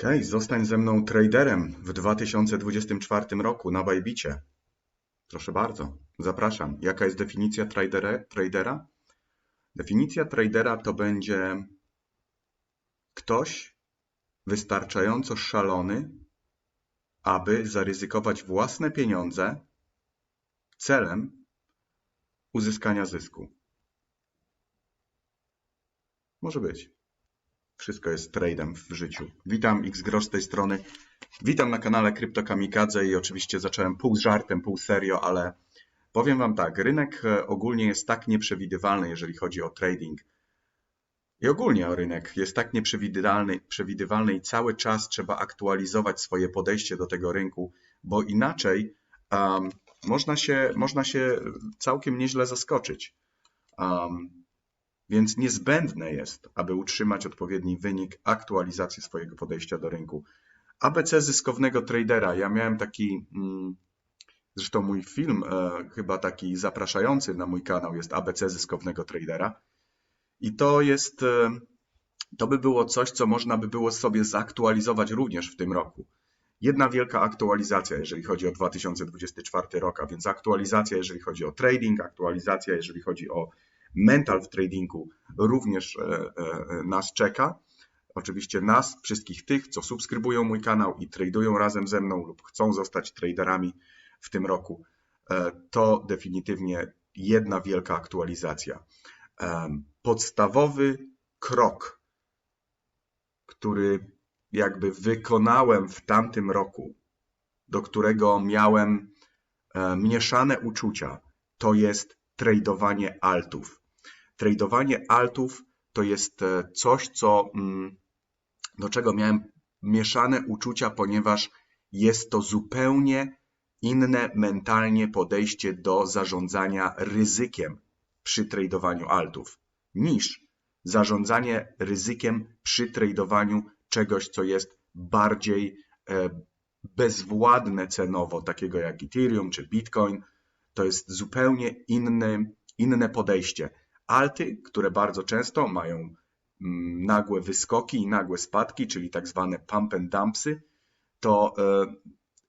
Okej, zostań ze mną traderem w 2024 roku na Bajbicie. Proszę bardzo, zapraszam. Jaka jest definicja tradera? tradera? Definicja tradera to będzie ktoś wystarczająco szalony, aby zaryzykować własne pieniądze celem uzyskania zysku. Może być. Wszystko jest tradem w życiu. Witam, X Grosz z tej strony. Witam na kanale Krypto Kamikadze i oczywiście zacząłem pół żartem, pół serio, ale powiem Wam tak, rynek e, ogólnie jest tak nieprzewidywalny, jeżeli chodzi o trading. I ogólnie o rynek jest tak nieprzewidywalny przewidywalny i cały czas trzeba aktualizować swoje podejście do tego rynku, bo inaczej um, można, się, można się całkiem nieźle zaskoczyć. Um, więc niezbędne jest, aby utrzymać odpowiedni wynik, aktualizację swojego podejścia do rynku. ABC zyskownego tradera. Ja miałem taki, mm, zresztą mój film, e, chyba taki zapraszający na mój kanał, jest ABC zyskownego tradera. I to jest, e, to by było coś, co można by było sobie zaktualizować również w tym roku. Jedna wielka aktualizacja, jeżeli chodzi o 2024 rok, a więc aktualizacja, jeżeli chodzi o trading, aktualizacja, jeżeli chodzi o mental w tradingu również e, e, nas czeka. Oczywiście nas, wszystkich tych, co subskrybują mój kanał i tradują razem ze mną lub chcą zostać traderami w tym roku, e, to definitywnie jedna wielka aktualizacja. Podstawowy krok, który jakby wykonałem w tamtym roku, do którego miałem mieszane uczucia, to jest tradowanie altów tradowanie altów to jest e, coś, co, mm, do czego miałem mieszane uczucia, ponieważ jest to zupełnie inne mentalnie podejście do zarządzania ryzykiem przy tradowaniu altów niż zarządzanie ryzykiem przy tradowaniu czegoś, co jest bardziej e, bezwładne cenowo, takiego jak Ethereum czy Bitcoin. To jest zupełnie inny, inne podejście alty, które bardzo często mają mm, nagłe wyskoki i nagłe spadki, czyli tak zwane pump and dumpsy, to e,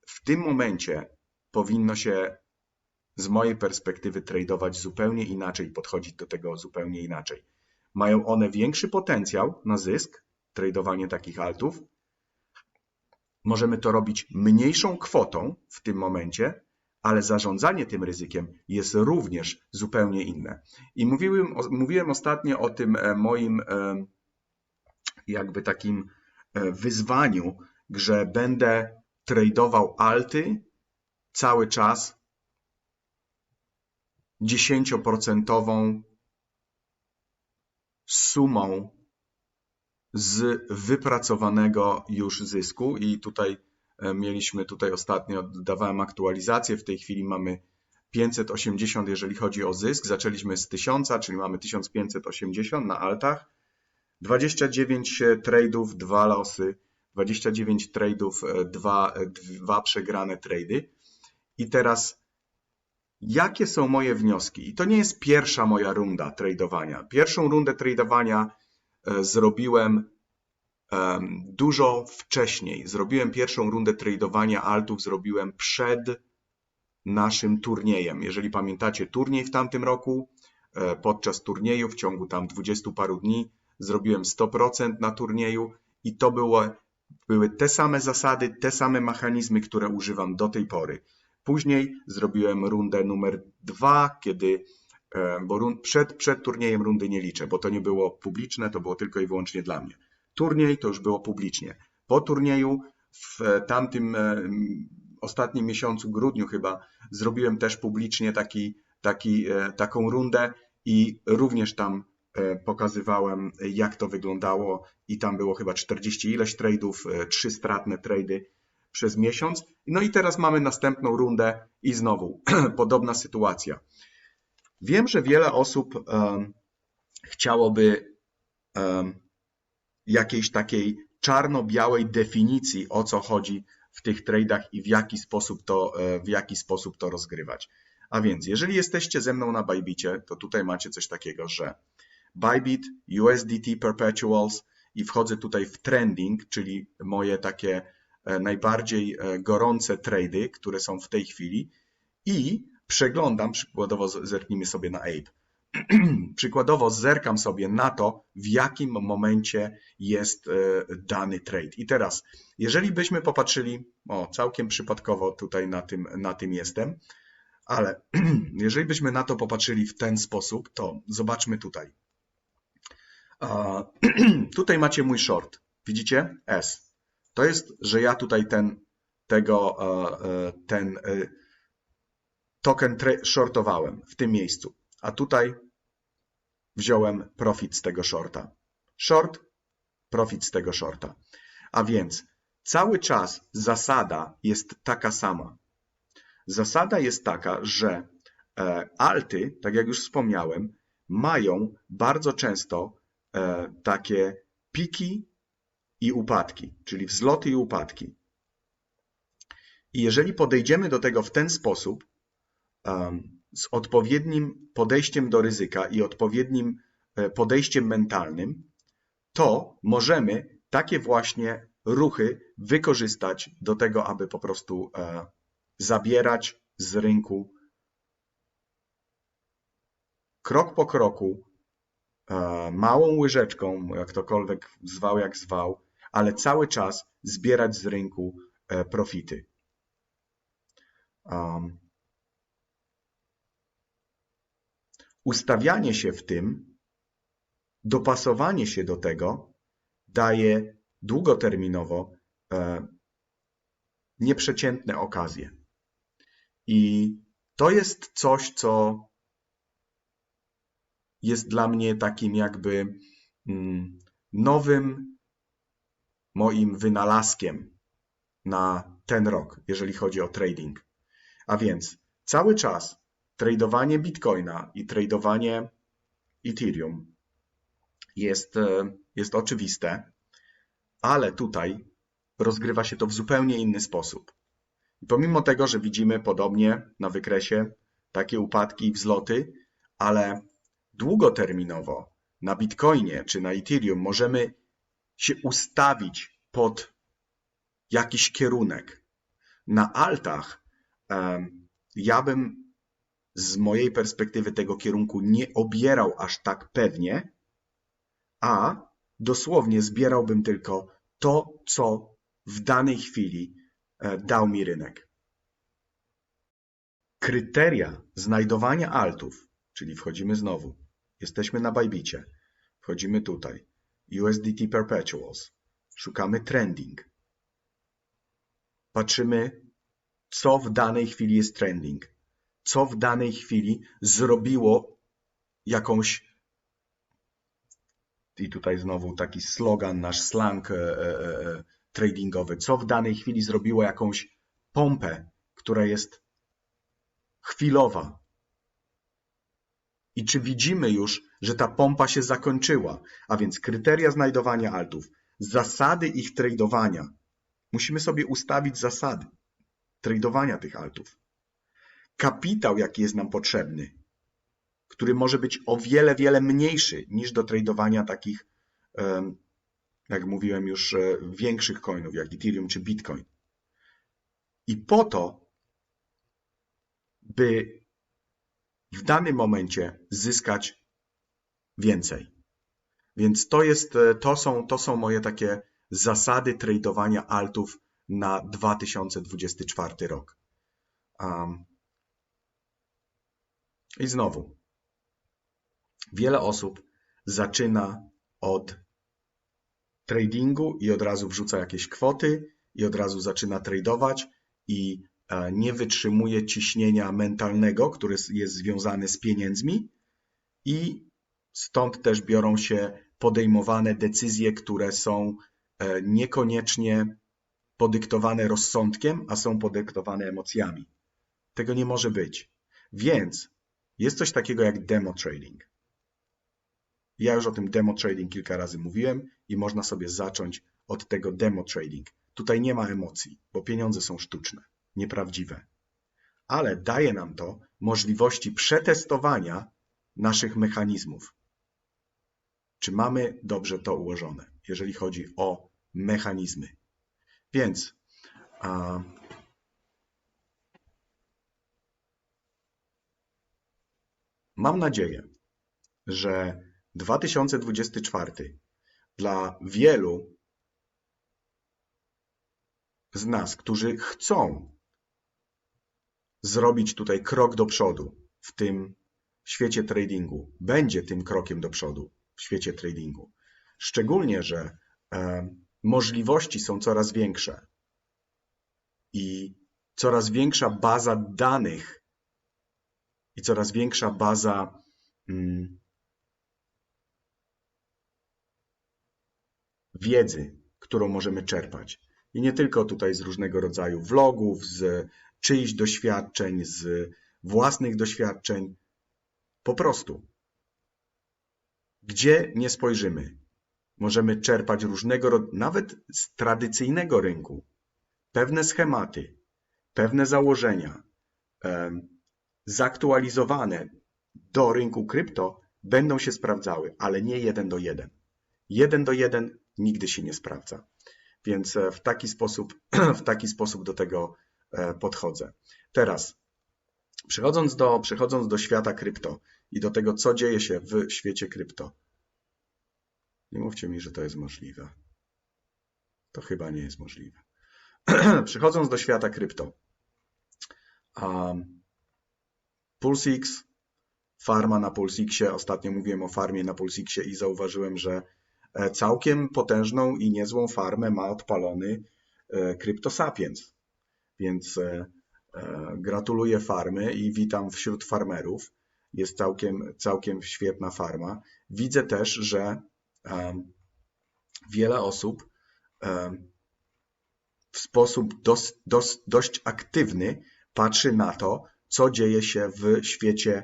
w tym momencie powinno się z mojej perspektywy tradować zupełnie inaczej, podchodzić do tego zupełnie inaczej. Mają one większy potencjał na zysk, tradowanie takich altów. Możemy to robić mniejszą kwotą w tym momencie, ale zarządzanie tym ryzykiem jest również zupełnie inne. I mówiłem, mówiłem ostatnio o tym e, moim e, jakby takim e, wyzwaniu, że będę tradował alty cały czas 10% sumą z wypracowanego już zysku i tutaj mieliśmy tutaj ostatnio, dawałem aktualizację, w tej chwili mamy 580, jeżeli chodzi o zysk. Zaczęliśmy z 1000, czyli mamy 1580 na altach. 29 tradeów, dwa losy, 29 tradeów, e, dwa, e, dwa przegrane trady. I teraz jakie są moje wnioski? I to nie jest pierwsza moja runda tradowania. Pierwszą rundę tradowania zrobiłem dużo wcześniej. Zrobiłem pierwszą rundę tradowania altów, zrobiłem przed naszym turniejem. Jeżeli pamiętacie turniej w tamtym roku, e, podczas turnieju w ciągu tam 20 paru dni zrobiłem 100% na turnieju i to było, były te same zasady, te same mechanizmy, które używam do tej pory. Później zrobiłem rundę numer dwa, kiedy e, bo rund, przed, przed turniejem rundy nie liczę, bo to nie było publiczne, to było tylko i wyłącznie dla mnie. Turniej to już było publicznie. Po turnieju w tamtym e, ostatnim miesiącu, grudniu chyba, zrobiłem też publicznie taki, taki, e, taką rundę i również tam e, pokazywałem, jak to wyglądało i tam było chyba 40 ileś tradeów, trzy stratne trady przez miesiąc. No i teraz mamy następną rundę i znowu podobna sytuacja. Wiem, że wiele osób um, chciałoby um, jakiejś takiej czarno-białej definicji, o co chodzi w tych tradach i w jaki sposób to, e, w jaki sposób to rozgrywać. A więc, jeżeli jesteście ze mną na Bybicie, to tutaj macie coś takiego, że Bybit, USDT Perpetuals i wchodzę tutaj w trending, czyli moje takie e, najbardziej e, gorące trady, które są w tej chwili i przeglądam, przykładowo zerknijmy sobie na Ape. przykładowo zerkam sobie na to, w jakim momencie jest e, dany trade. I teraz, jeżeli byśmy popatrzyli, o całkiem przypadkowo tutaj na tym, na tym jestem, ale jeżeli byśmy na to popatrzyli w ten sposób, to zobaczmy tutaj. Tutaj macie mój short. Widzicie? S. To jest, że ja tutaj ten, tego, e, e, ten token shortowałem w tym miejscu. A tutaj wziąłem profit z tego shorta. Short, profit z tego shorta. A więc cały czas zasada jest taka sama. Zasada jest taka, że e, alty, tak jak już wspomniałem, mają bardzo często e, takie piki i upadki, czyli wzloty i upadki. I jeżeli podejdziemy do tego w ten sposób, em, z odpowiednim podejściem do ryzyka i odpowiednim e, podejściem mentalnym, to możemy takie właśnie ruchy wykorzystać do tego, aby po prostu e, zabierać z rynku krok po kroku, e, małą łyżeczką, jak ktokolwiek zwał, jak zwał, ale cały czas zbierać z rynku profity. Um, ustawianie się w tym, dopasowanie się do tego daje długoterminowo e, nieprzeciętne okazje. I to jest coś, co jest dla mnie takim jakby mm, nowym moim wynalazkiem na ten rok, jeżeli chodzi o trading. A więc cały czas tradowanie Bitcoina i tradowanie Ethereum jest, e, jest oczywiste, ale tutaj rozgrywa się to w zupełnie inny sposób. I pomimo tego, że widzimy podobnie na wykresie takie upadki i wzloty, ale długoterminowo na Bitcoinie czy na Ethereum możemy się ustawić pod jakiś kierunek. Na altach ja bym z mojej perspektywy tego kierunku nie obierał aż tak pewnie, a dosłownie zbierałbym tylko to, co w danej chwili e, dał mi rynek. Kryteria znajdowania altów, czyli wchodzimy znowu, jesteśmy na Bybicie, wchodzimy tutaj, USDT Perpetuals, szukamy trending, patrzymy, co w danej chwili jest trending, co w danej chwili zrobiło jakąś i tutaj znowu taki slogan, nasz slang e, e, e, tradingowy, co w danej chwili zrobiło jakąś pompę, która jest chwilowa. I czy widzimy już, że ta pompa się zakończyła? A więc kryteria znajdowania altów, zasady ich tradowania. Musimy sobie ustawić zasady tradowania tych altów. Kapitał, jaki jest nam potrzebny, który może być o wiele, wiele mniejszy niż do tradowania takich, jak mówiłem już, e, większych coinów, jak Ethereum czy Bitcoin. I po to, by w danym momencie zyskać więcej. Więc to jest, e, to są, to są moje takie zasady tradowania altów na 2024 rok. Um, I znowu, wiele osób zaczyna od tradingu i od razu wrzuca jakieś kwoty i od razu zaczyna tradować i e, nie wytrzymuje ciśnienia mentalnego, które jest związane z pieniędzmi i stąd też biorą się podejmowane decyzje, które są e, niekoniecznie podyktowane rozsądkiem, a są podyktowane emocjami. Tego nie może być. Więc jest coś takiego jak demo trading. Ja już o tym demo trading kilka razy mówiłem i można sobie zacząć od tego demo trading. Tutaj nie ma emocji, bo pieniądze są sztuczne, nieprawdziwe. Ale daje nam to możliwości przetestowania naszych mechanizmów. Czy mamy dobrze to ułożone? jeżeli chodzi o mechanizmy. Więc a, mam nadzieję, że 2024 dla wielu z nas, którzy chcą zrobić tutaj krok do przodu w tym świecie tradingu, będzie tym krokiem do przodu w świecie tradingu. Szczególnie, że e, możliwości są coraz większe i coraz większa baza danych i coraz większa baza mm, wiedzy, którą możemy czerpać. I nie tylko tutaj z różnego rodzaju vlogów, z czyichś doświadczeń, z własnych doświadczeń. Po prostu. Gdzie nie spojrzymy, możemy czerpać różnego nawet z tradycyjnego rynku, pewne schematy, pewne założenia, em, zaktualizowane do rynku krypto, będą się sprawdzały, ale nie jeden do jeden. Jeden do jeden nigdy się nie sprawdza. Więc e, w taki sposób, w taki sposób do tego e, podchodzę. Teraz, przechodząc do, przechodząc do świata krypto i do tego, co dzieje się w świecie krypto. Nie mówcie mi, że to jest możliwe. To chyba nie jest możliwe. Przechodząc do świata krypto. Um, PulseX, farma na PulseXie. Ostatnio mówiłem o farmie na PulseXie i zauważyłem, że E, całkiem potężną i niezłą farmę ma odpalony e, CryptoSapiens. Więc e, gratuluję farmy i witam wśród farmerów. Jest całkiem, całkiem świetna farma. Widzę też, że wiele osób w sposób dos, dos, dość aktywny patrzy na to, co dzieje się w świecie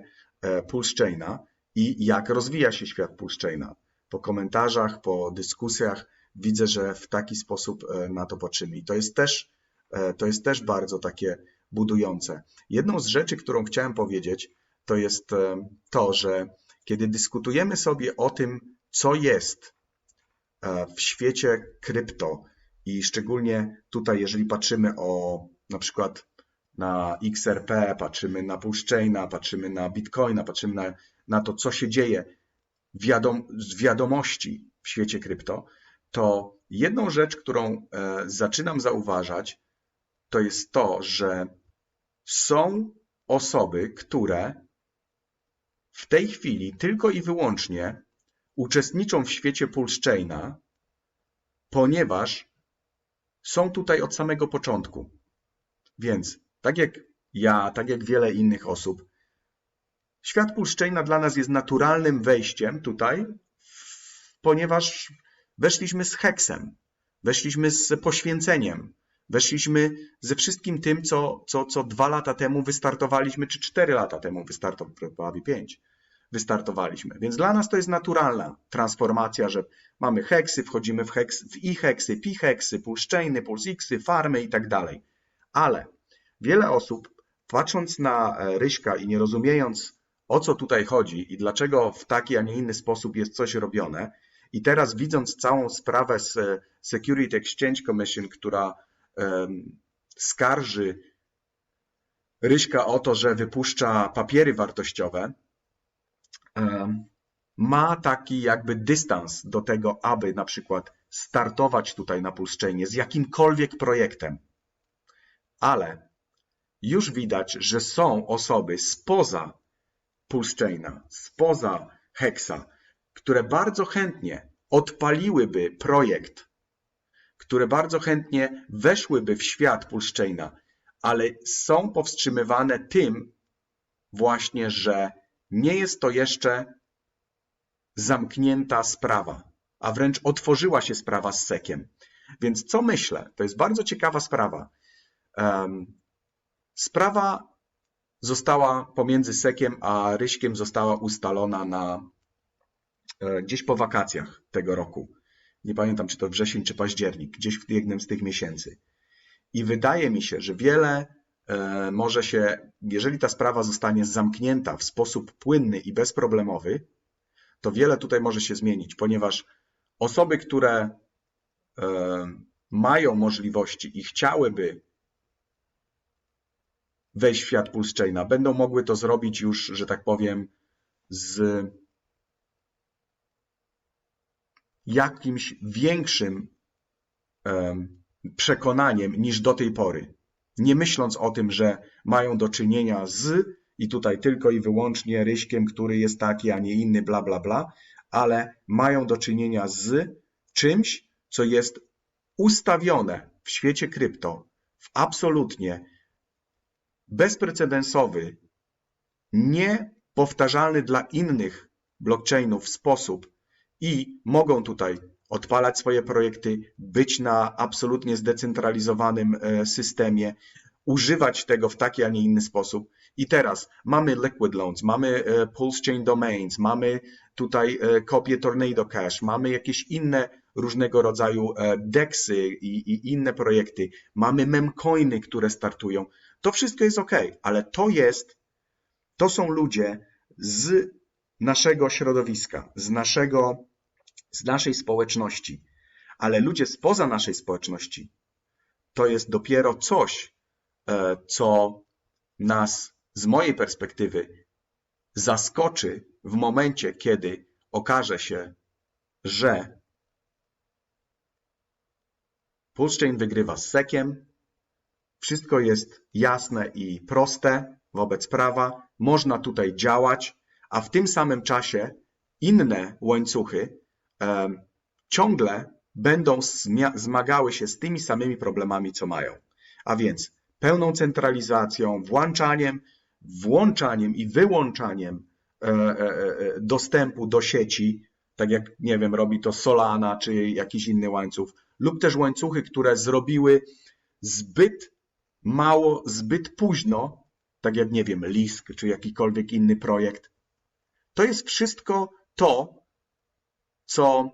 PulseChaina i jak rozwija się świat PulseChaina po komentarzach, po dyskusjach widzę, że w taki sposób e, na to patrzymy. I to jest też, e, to jest też bardzo takie budujące. Jedną z rzeczy, którą chciałem powiedzieć, to jest e, to, że kiedy dyskutujemy sobie o tym, co jest w świecie krypto i szczególnie tutaj, jeżeli patrzymy o na przykład na XRP, patrzymy na Pulsechaina, patrzymy na Bitcoina, patrzymy na, na to, co się dzieje wiadom, z wiadomości w świecie krypto, to jedną rzecz, którą e, zaczynam zauważać, to jest to, że są osoby, które w tej chwili tylko i wyłącznie uczestniczą w świecie Pulsechaina, ponieważ są tutaj od samego początku. Więc tak jak ja, tak jak wiele innych osób, Świat Pulszczejna dla nas jest naturalnym wejściem tutaj, ponieważ weszliśmy z heksem, weszliśmy z poświęceniem, weszliśmy ze wszystkim tym, co, co, co dwa lata temu wystartowaliśmy, czy cztery lata temu wystartowaliśmy, pięć wystartowaliśmy. Więc dla nas to jest naturalna transformacja, że mamy heksy, wchodzimy w, heks, w i heksy, pi heksy, pulszczejny, pulsiksy, farmy i tak dalej. Ale wiele osób, patrząc na e, Ryśka i nie rozumiejąc o co tutaj chodzi i dlaczego w taki, a nie inny sposób jest coś robione. I teraz widząc całą sprawę z Security Exchange Commission, która um, skarży Ryśka o to, że wypuszcza papiery wartościowe, um, ma taki jakby dystans do tego, aby na przykład startować tutaj na PulseChainie z jakimkolwiek projektem. Ale już widać, że są osoby spoza PulseChaina, spoza Hexa, które bardzo chętnie odpaliłyby projekt, które bardzo chętnie weszłyby w świat PulseChaina, ale są powstrzymywane tym właśnie, że nie jest to jeszcze zamknięta sprawa, a wręcz otworzyła się sprawa z sekiem. Więc co myślę? To jest bardzo ciekawa sprawa. Sprawa została pomiędzy Sekiem a Ryśkiem została ustalona na e, gdzieś po wakacjach tego roku. Nie pamiętam, czy to wrzesień, czy październik, gdzieś w jednym z tych miesięcy. I wydaje mi się, że wiele e, może się, jeżeli ta sprawa zostanie zamknięta w sposób płynny i bezproblemowy, to wiele tutaj może się zmienić, ponieważ osoby, które e, mają możliwości i chciałyby wejść w świat Pulse Chaina, będą mogły to zrobić już, że tak powiem, z jakimś większym em, przekonaniem niż do tej pory. Nie myśląc o tym, że mają do czynienia z i tutaj tylko i wyłącznie ryśkiem, który jest taki, a nie inny, bla, bla, bla, ale mają do czynienia z czymś, co jest ustawione w świecie krypto w absolutnie bezprecedensowy, niepowtarzalny dla innych blockchainów sposób i mogą tutaj odpalać swoje projekty, być na absolutnie zdecentralizowanym e, systemie, używać tego w taki, a nie inny sposób. I teraz mamy Liquid Loans, mamy e, Pulse Chain Domains, mamy tutaj e, kopię Tornado Cash, mamy jakieś inne różnego rodzaju DEXy i, i inne projekty, mamy memcoiny, które startują. To wszystko jest ok, ale to jest, to są ludzie z naszego środowiska, z naszego, z naszej społeczności. Ale ludzie spoza naszej społeczności to jest dopiero coś, e, co nas z mojej perspektywy zaskoczy w momencie, kiedy okaże się, że Pulsechain wygrywa z sekiem, wszystko jest jasne i proste wobec prawa, można tutaj działać, a w tym samym czasie inne łańcuchy e, ciągle będą zmagały się z tymi samymi problemami, co mają. A więc pełną centralizacją, włączaniem, włączaniem i wyłączaniem e, e, e, dostępu do sieci, tak jak, nie wiem, robi to Solana czy jakiś inny łańcuch, lub też łańcuchy, które zrobiły zbyt mało, zbyt późno, tak jak, nie wiem, Lisk czy jakikolwiek inny projekt. To jest wszystko to, co,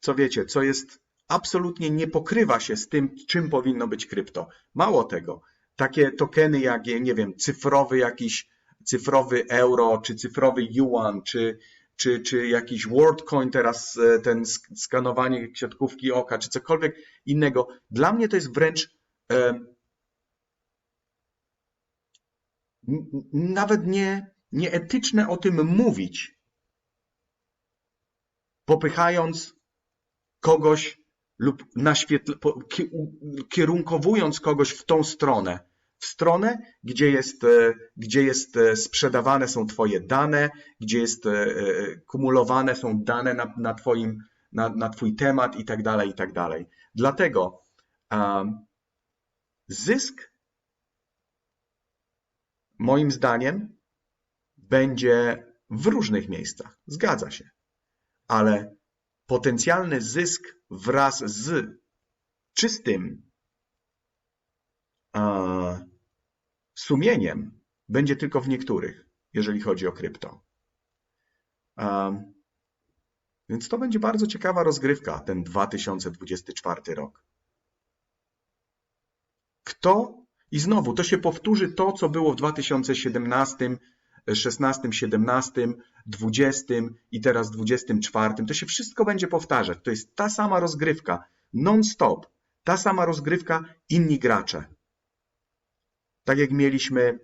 co wiecie, co jest absolutnie nie pokrywa się z tym, czym powinno być krypto. Mało tego, takie tokeny jak, nie wiem, cyfrowy jakiś, cyfrowy euro, czy cyfrowy yuan, czy, czy, czy jakiś WorldCoin teraz, e, ten skanowanie siatkówki oka, czy cokolwiek innego. Dla mnie to jest wręcz e, nawet nie, nieetyczne o tym mówić, popychając kogoś lub kierunkowując kogoś w tą stronę, w stronę, gdzie jest, e, gdzie jest e, sprzedawane są Twoje dane, gdzie jest e, kumulowane są dane na, na, twoim, na, na Twój temat i tak dalej, i tak dalej. Dlatego um, zysk moim zdaniem będzie w różnych miejscach. Zgadza się. Ale potencjalny zysk wraz z czystym e, sumieniem będzie tylko w niektórych, jeżeli chodzi o krypto. E, więc to będzie bardzo ciekawa rozgrywka, ten 2024 rok. Kto i znowu to się powtórzy to, co było w 2017, 16, 17, 20 i teraz 24. To się wszystko będzie powtarzać. To jest ta sama rozgrywka, non-stop. Ta sama rozgrywka, inni gracze. Tak jak mieliśmy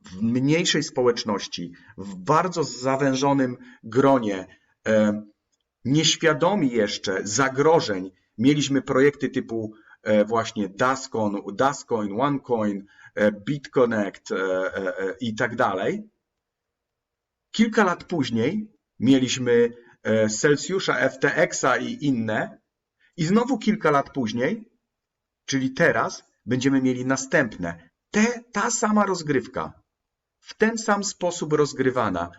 w mniejszej społeczności, w bardzo zawężonym gronie, e, nieświadomi jeszcze zagrożeń, mieliśmy projekty typu właśnie Dascoin, Dascoin, OneCoin, e, BitConnect e, i tak dalej. Kilka lat później mieliśmy Celsjusza, FTX-a i inne. I znowu kilka lat później, czyli teraz, będziemy mieli następne. Te, ta sama rozgrywka, w ten sam sposób rozgrywana.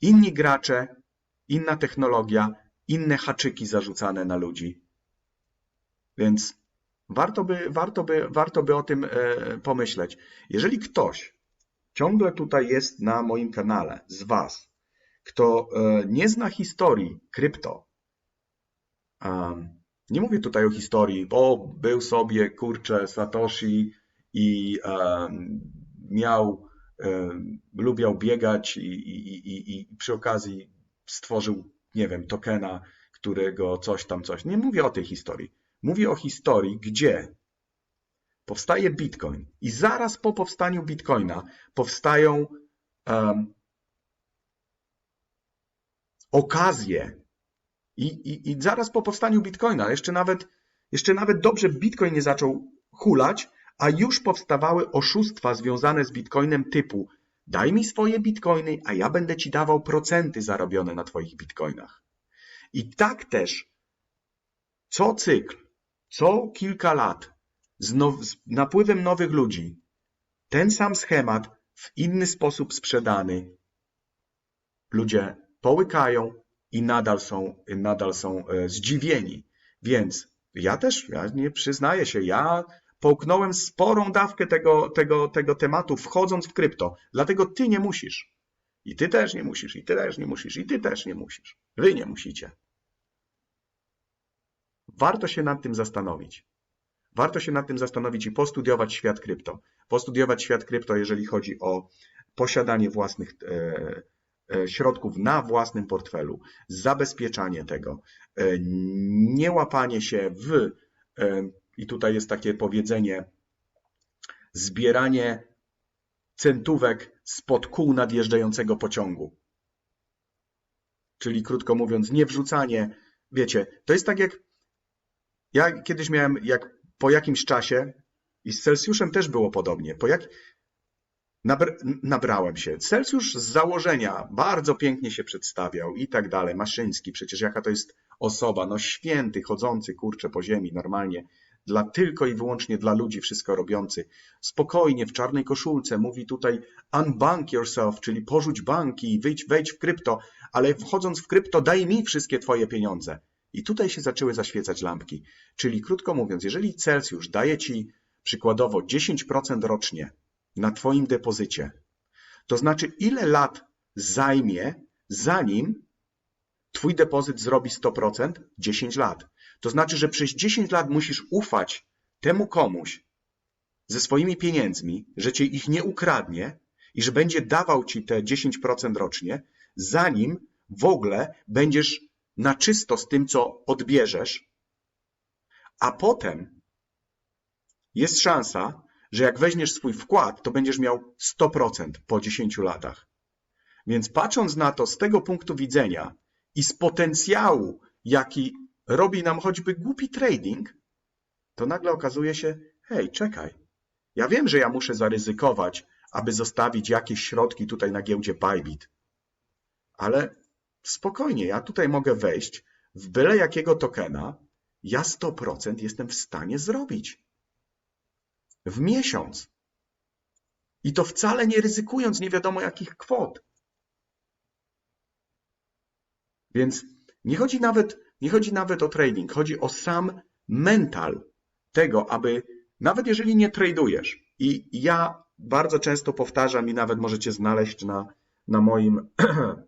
Inni gracze, inna technologia, inne haczyki zarzucane na ludzi. Więc warto by, warto by, warto by o tym e, pomyśleć. Jeżeli ktoś ciągle tutaj jest na moim kanale z Was, kto e, nie zna historii krypto, nie mówię tutaj o historii, bo był sobie kurczę Satoshi i miał, lubiał biegać i, i, i, i przy okazji stworzył, nie wiem, tokena, którego coś tam, coś. Nie mówię o tej historii. Mówię o historii, gdzie powstaje Bitcoin. I zaraz po powstaniu Bitcoina powstają um, okazje. I, i, i zaraz po powstaniu Bitcoina, jeszcze nawet, jeszcze nawet dobrze Bitcoin nie zaczął hulać, a już powstawały oszustwa związane z Bitcoinem typu daj mi swoje Bitcoiny, a ja będę ci dawał procenty zarobione na twoich Bitcoinach. I tak też co cykl, co kilka lat z, now, z napływem nowych ludzi, ten sam schemat w inny sposób sprzedany, ludzie połykają i nadal są, nadal są e, zdziwieni. Więc ja też, ja nie przyznaję się, ja połknąłem sporą dawkę tego, tego, tego tematu, wchodząc w krypto. Dlatego ty nie musisz. I ty też nie musisz, i ty też nie musisz, i ty też nie musisz. Wy nie musicie. Warto się nad tym zastanowić. Warto się nad tym zastanowić i postudiować świat krypto. Postudiować świat krypto, jeżeli chodzi o posiadanie własnych e, e, środków na własnym portfelu, zabezpieczanie tego, e, nie łapanie się w, i tutaj jest takie powiedzenie, zbieranie centówek spod kół nadjeżdżającego pociągu. Czyli krótko mówiąc, nie wrzucanie, wiecie, to jest tak jak ja kiedyś miałem, jak po jakimś czasie, i z Celsjuszem też było podobnie, po jak nabr nabrałem się. Celsjusz z założenia bardzo pięknie się przedstawiał i tak dalej. Maszyński, przecież jaka to jest osoba, no święty, chodzący, kurczę, po ziemi, normalnie, dla tylko i wyłącznie dla ludzi wszystko robiący. Spokojnie, w czarnej koszulce, mówi tutaj unbank yourself, czyli porzuć banki, wyjdź, wejdź w krypto, ale wchodząc w krypto, daj mi wszystkie twoje pieniądze. I tutaj się zaczęły zaświecać lampki. Czyli krótko mówiąc, jeżeli Celsjusz daje ci przykładowo 10% rocznie na twoim depozycie, to znaczy ile lat zajmie, zanim twój depozyt zrobi 100%? 10 lat. To znaczy, że przez 10 lat musisz ufać temu komuś ze swoimi pieniędzmi, że cię ich nie ukradnie i że będzie dawał ci te 10% rocznie, zanim w ogóle będziesz na czysto z tym, co odbierzesz, a potem jest szansa, że jak weźmiesz swój wkład, to będziesz miał 100% po 10 latach. Więc patrząc na to z tego punktu widzenia i z potencjału, jaki robi nam choćby głupi trading, to nagle okazuje się, hej, czekaj, ja wiem, że ja muszę zaryzykować, aby zostawić jakieś środki tutaj na giełdzie Bybit, ale spokojnie, ja tutaj mogę wejść w byle jakiego tokena, ja 100% jestem w stanie zrobić. W miesiąc. I to wcale nie ryzykując nie wiadomo jakich kwot. Więc nie chodzi nawet, nie chodzi nawet o trading, chodzi o sam mental tego, aby nawet jeżeli nie tradujesz, i ja bardzo często powtarzam i nawet możecie znaleźć na, na moim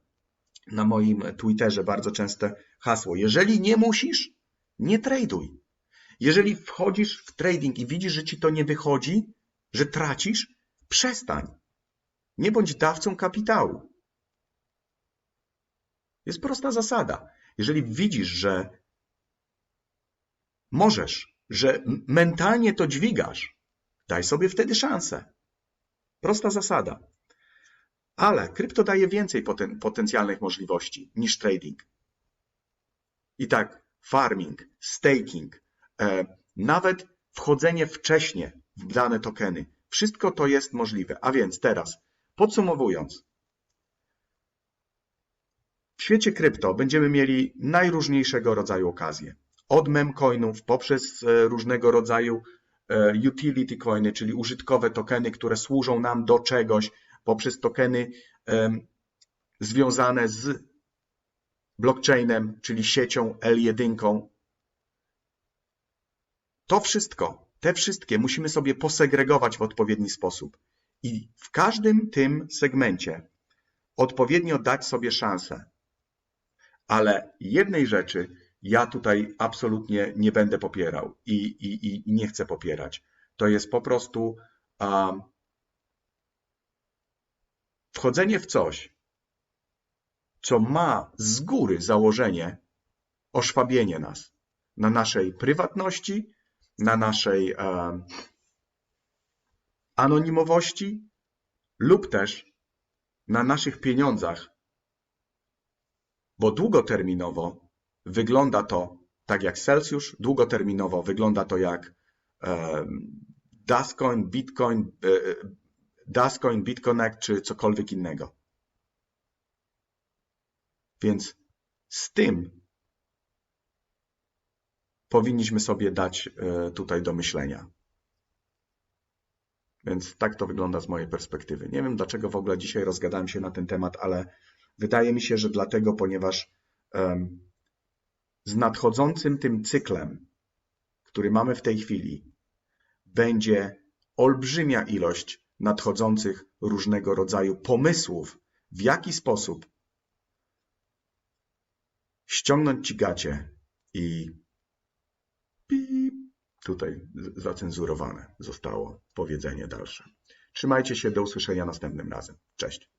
na moim Twitterze bardzo częste hasło. Jeżeli nie musisz, nie traduj. Jeżeli wchodzisz w trading i widzisz, że ci to nie wychodzi, że tracisz, przestań. Nie bądź dawcą kapitału. Jest prosta zasada. Jeżeli widzisz, że możesz, że mentalnie to dźwigasz, daj sobie wtedy szansę. Prosta zasada. Ale krypto daje więcej poten potencjalnych możliwości niż trading. I tak, farming, staking, e, nawet wchodzenie wcześnie w dane tokeny, wszystko to jest możliwe. A więc teraz, podsumowując, w świecie krypto będziemy mieli najróżniejszego rodzaju okazje. Od memcoinów poprzez e, różnego rodzaju e, utility coiny, czyli użytkowe tokeny, które służą nam do czegoś, poprzez tokeny związane z blockchainem, czyli siecią L1. To wszystko, te wszystkie musimy sobie posegregować w odpowiedni sposób i w każdym tym segmencie odpowiednio dać sobie szansę. Ale jednej rzeczy ja tutaj absolutnie nie będę popierał i, i, i nie chcę popierać. To jest po prostu Wchodzenie w coś, co ma z góry założenie oszwabienie nas na naszej prywatności, na naszej e, anonimowości lub też na naszych pieniądzach, bo długoterminowo wygląda to tak jak Celsius, długoterminowo wygląda to jak e, Dascoin, Bitcoin, e, Dascoin, BitConnect czy cokolwiek innego. Więc z tym powinniśmy sobie dać e, tutaj do myślenia. Więc tak to wygląda z mojej perspektywy. Nie wiem, dlaczego w ogóle dzisiaj rozgadałem się na ten temat, ale wydaje mi się, że dlatego, ponieważ z nadchodzącym tym cyklem, który mamy w tej chwili, będzie olbrzymia ilość nadchodzących różnego rodzaju pomysłów, w jaki sposób ściągnąć ci gacie i pip, tutaj zacenzurowane zostało powiedzenie dalsze. Trzymajcie się, do usłyszenia następnym razem. Cześć.